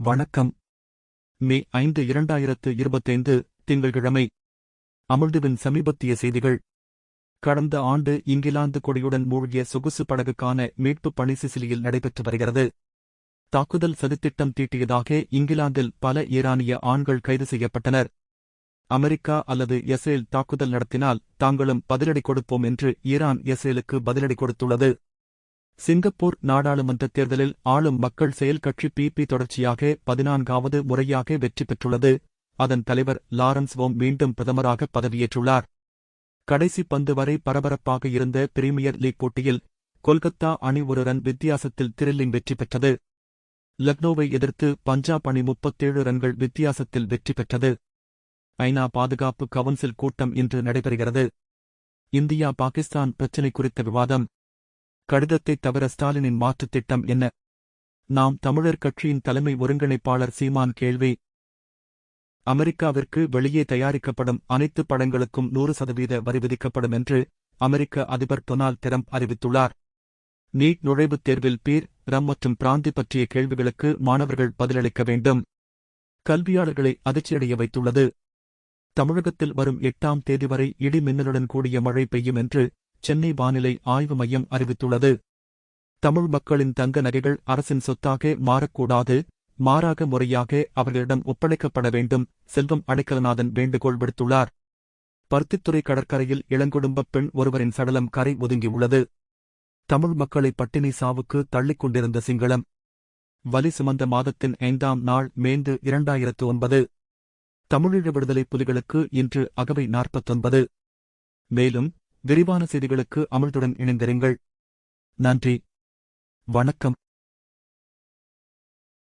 வணக்கம். மே ஐந்து இரண்டாயிரத்து இருபத்தைந்து திங்கள்கிழமை. அமிழ்துவின் சமீபத்திய செய்திகள். கடந்த ஆண்டு இங்கிலாந்து கொடியுடன் மூழ்கிய சொகுசு படகுக்கான மீட்புப் பணி சிசிலியில் நடைபெற்று வருகிறது. தாக்குதல் சதித்திட்டம் தீட்டியதாக இங்கிலாந்தில் பல ஈரானிய ஆண்கள் கைது செய்யப்பட்டனர். அமெரிக்கா அல்லது எஸ்ரேல் தாக்குதல் நடத்தினால் தாங்களும் பதிலடி கொடுப்போம் என்று ஈரான் எஸ்ரேலுக்கு பதிலடி கொடுத்துள்ளது. சிங்கப்பூர் நாடாளுமன்ற தேர்தலில் ஆளும் மக்கள் செயல் கட்சி பிபி தொடர்ச்சியாக பதினான்காவது முறையாக வெற்றி பெற்றுள்ளது. அதன் தலைவர் லாரன்ஸ் வோம் மீண்டும் பிரதமராக பதவியேற்றுள்ளார். கடைசி பந்து வரை பரபரப்பாக இருந்த பிரீமியர் லீக் போட்டியில் கொல்கத்தா அணி ஒரு ரன் வித்தியாசத்தில் திரில்லிங் வெற்றி பெற்றது. லக்னோவை எதிர்த்து பஞ்சாப் அணி முப்பத்தேழு ரன்கள் வித்தியாசத்தில் வெற்றி பெற்றது. ஐநா பாதுகாப்பு கவுன்சில் கூட்டம் இன்று நடைபெறுகிறது. இந்தியா பாகிஸ்தான் பிரச்சினை குறித்த விவாதம். கடிதத்தை தவிர ஸ்டாலினின் மாற்றுத் திட்டம் என்ன? நாம் தமிழர் கட்சியின் தலைமை ஒருங்கிணைப்பாளர் சீமான் கேள்வி. அமெரிக்காவிற்கு வெளியே தயாரிக்கப்படும் அனைத்து படங்களுக்கும் நூறு சதவீத வரி விதிக்கப்படும் என்று அமெரிக்க அதிபர் டொனால்ட் டிரம்ப் அறிவித்துள்ளார். நீட் நுழைவுத் தேர்வில் பீர் ரம் மற்றும் பிராந்தி பற்றிய கேள்விகளுக்கு மாணவர்கள் பதிலளிக்க வேண்டும். கல்வியாளர்களை அதிர்ச்சியடைய வைத்துள்ளது. தமிழகத்தில் வரும் எட்டாம் தேதி வரை இடி மின்னலுடன் கூடிய மழை பெய்யும் என்று சென்னை வானிலை ஆய்வு மையம் அறிவித்துள்ளது. தமிழ் மக்களின் தங்க நகைகள் அரசின் சொத்தாக மாறக்கூடாது. மாறாக முறையாக அவர்களிடம் ஒப்படைக்கப்பட வேண்டும். செல்வம் அடைக்கலநாதன் வேண்டுகோள் விடுத்துள்ளார். பருத்தித்துறை கடற்கரையில் இளங்குடும்பப் பெண் ஒருவரின் சடலம் கரை ஒதுங்கியுள்ளது. தமிழ் மக்களை பட்டினி சாவுக்கு தள்ளிக் கொண்டிருந்த சிங்களம். வலி சுமந்த மாதத்தின் ஐந்தாம் நாள் மேந்து இரண்டாயிரத்து ஒன்பது. தமிழீழ விடுதலை புலிகளுக்கு இன்று அகவை நாற்பத்தொன்பது. மேலும் விரிவான செய்திகளுக்கு அமிழ்துடன் இணைந்திருங்கள். நன்றி. வணக்கம்.